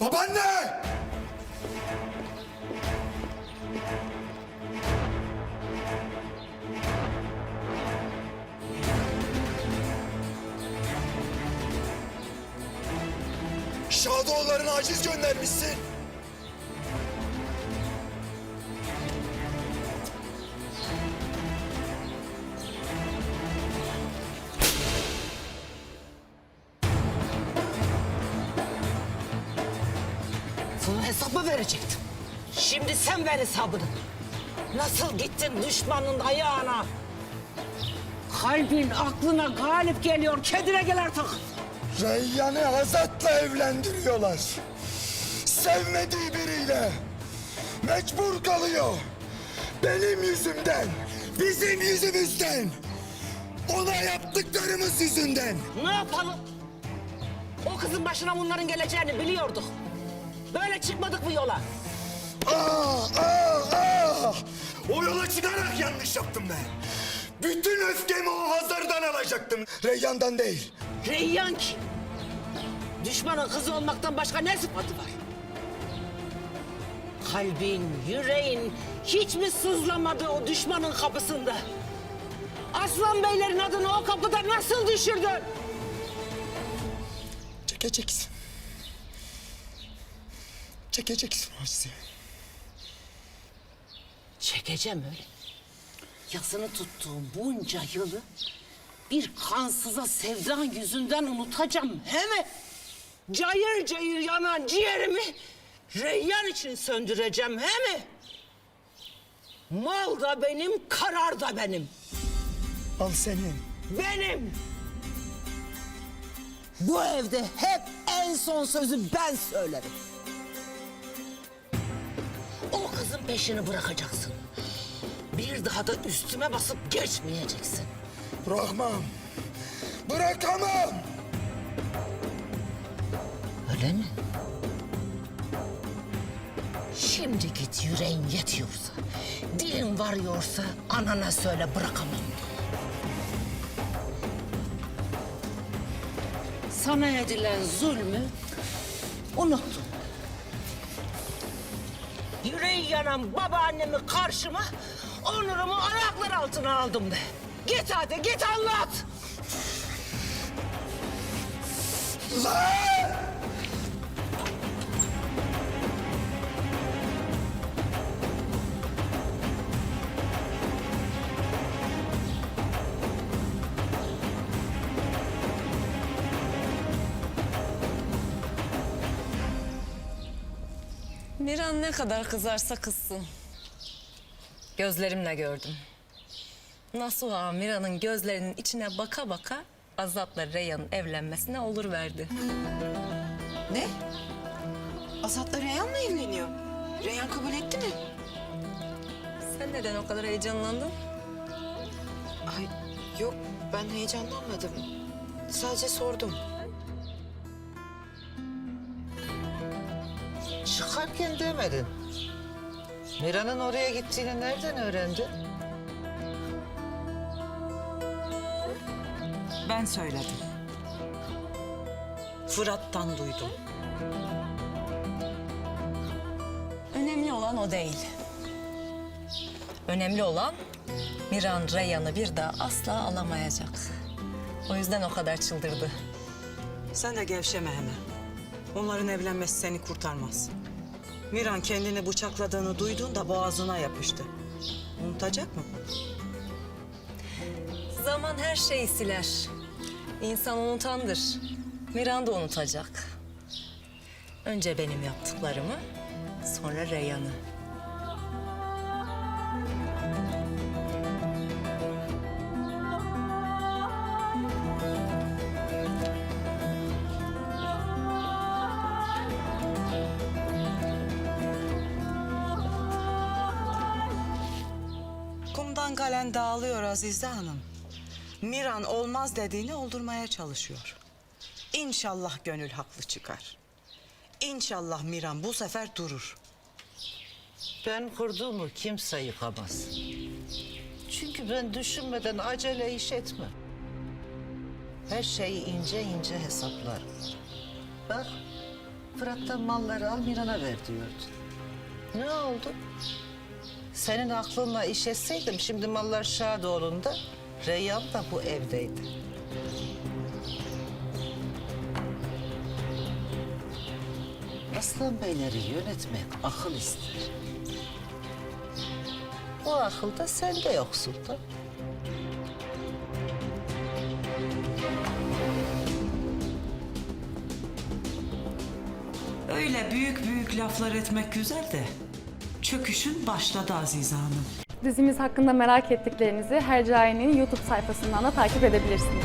Babaanne! Şadoğullarına aciz göndermişsin. Hesap mı verecektim? Şimdi sen ver hesabını. Nasıl gittin düşmanın ayağına? Kalbin aklına galip geliyor. Kendine gel artık. Reyyan'ı Azat'la evlendiriyorlar. Sevmediği biriyle. Mecbur kalıyor. Benim yüzümden. Bizim yüzümüzden. Ona yaptıklarımız yüzünden. Ne yapalım? O kızın başına bunların geleceğini biliyorduk. Böyle çıkmadık bu yola. Aa, aa, aa! O yola çıkarak yanlış yaptım ben. Bütün öfkemi o Hazar'dan alacaktım. Reyyan'dan değil. Reyyan kim? Düşmanın kızı olmaktan başka ne sıfatı var? Kalbin, yüreğin hiç mi sızlamadı o düşmanın kapısında? Aslan beylerin adını o kapıda nasıl düşürdün? Çekeceksin. Çekeceksin Azize. Çekeceğim öyle. Yasını tuttuğum bunca yılı bir kansıza sevdan yüzünden unutacağım. He mi? Cayır cayır yanan ciğerimi reyyan için söndüreceğim he mi? Mal da benim, karar da benim. Al senin. Benim. Bu evde hep en son sözü ben söylerim. Kızın peşini bırakacaksın. Bir daha da üstüme basıp geçmeyeceksin. Bırakmam. Bırakamam. Öyle mi? Şimdi git yüreğin yetiyorsa, dilin varıyorsa anana söyle bırakamam. Sana edilen zulmü unuttum. Yüreği yanan babaannemi karşıma, onurumu ayaklar altına aldım de. Git hadi git anlat. Lan! Miran ne kadar kızarsa kızsın. Gözlerimle gördüm. Nasuha Mira'nın gözlerinin içine baka baka Azat'la Reyhan'ın evlenmesine olur verdi. Ne? Azat'la Reyhan mı evleniyor? Reyhan kabul etti mi? Sen neden o kadar heyecanlandın? Ay yok ben heyecanlanmadım. Sadece sordum. Çıkarken demedin. Mira'nın oraya gittiğini nereden öğrendin? Ben söyledim. Fırat'tan duydum. Önemli olan o değil. Önemli olan Miran Reyhan'ı bir daha asla alamayacak. O yüzden o kadar çıldırdı. Sen de gevşeme hemen. Onların evlenmesi seni kurtarmaz. Miran kendini bıçakladığını duyduğunda boğazına yapıştı. Unutacak mı? Zaman her şeyi siler. İnsan unutandır. Miran da unutacak. Önce benim yaptıklarımı, sonra Reyhan'ı. Kalen dağılıyor Azize Hanım. Miran olmaz dediğini oldurmaya çalışıyor. İnşallah gönül haklı çıkar. İnşallah Miran bu sefer durur. Ben kurduğumu kimse yıkamaz. Çünkü ben düşünmeden acele iş etmem. Her şeyi ince ince hesaplarım. Bak Fırat'tan malları al Miran'a ver diyordun. Ne oldu? Senin aklınla iş etseydim şimdi mallar Şadoğlu'nda, Reyhan da bu evdeydi. Aslan beyleri yönetmek akıl ister. O akıl da sende yok sultan. Öyle büyük büyük laflar etmek güzel de çöküşün başladı Azize Hanım. Dizimiz hakkında merak ettiklerinizi Hercai'nin YouTube sayfasından da takip edebilirsiniz.